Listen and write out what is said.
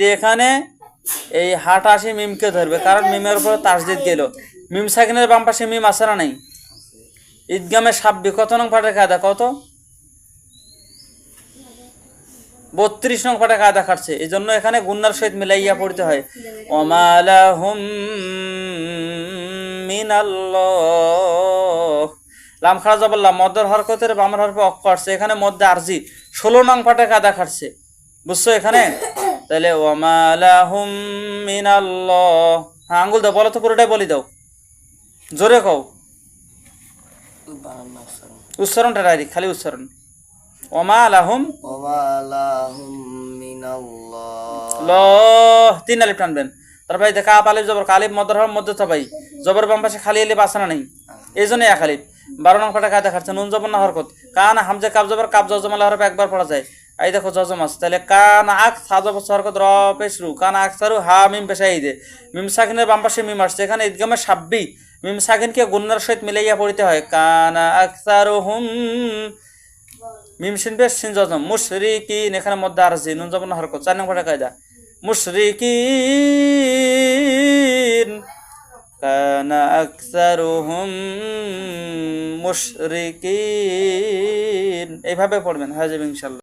যে এখানে এই হাট আসি মিমকে ধরবে, কারণ মিমের উপরে তাসদিদ গেল। মিম সাকিনের বাম পাশে মিম আছে না নাই? ঈদগামে সাব্বি কত নং ফাটে কায়দা কত? বত্রিশ নং ফাটে কায়দা খাটছে এই জন্য এখানে গুন্নার সহিত মিলাইয়া পড়তে হয়। ওমালাহুম মিনাল্লাহ। লাম খারা জবল্লা মদ্দর হরকতের বামর হরফে অক্ষ আসছে, এখানে মধ্যে আরজি, ষোলো নং ফাটে কায়দা খাটছে। বুঝছ এখানে? তাহলে ওমালাহুম মিনাল্লাহ। হ্যাঁ আঙ্গুল দাও বলো তো পুরোটাই বলি দাও। জোরে কও। উচ্চারণটা ডাইরি খালি উচ্চারণ। ওমালাহুম ওমালাহুম মিনাল্লাহ। ল তিন আলিফ টানবেন। তারপরে দেখা আপ আলিফ জবর কালিফ মদরহর মধ্য থাবাই জবর বাম পাশে খালি আলিফ আসানা নেই? এই জন্য এক আলিফ। বারো নম্বরটা কায় দেখাচ্ছে? নুন জবর না হরকত? কান হামজা কাব জবর কাব জমালা হরফ একবার পড়া যায়। এই দেখো জজম আছে তাহলে কান, আখ সা জবর হরকত র পেশরু কান, আখ, সারু, হা, মিম, পেশা দে মিম, সাকিনের বাম পাশে মিম আসছে। এখানে ঈদগামে সাব্বি। মিম, সাকিনকে গুন্নার সহিত মিলাইয়া পড়িতে হয়। কান আকসারু হুম। মিম সিন বেশ সিন জজম মুশরিকিন, এখানে মধ্যে আর নুন জবর হরকত, চার নম্বর কায়দা। মুশরিকিন, কানা আকসারুহুম মুশরিকিন। এইভাবে পড়বেন হাজিব ইনশাল্লাহ।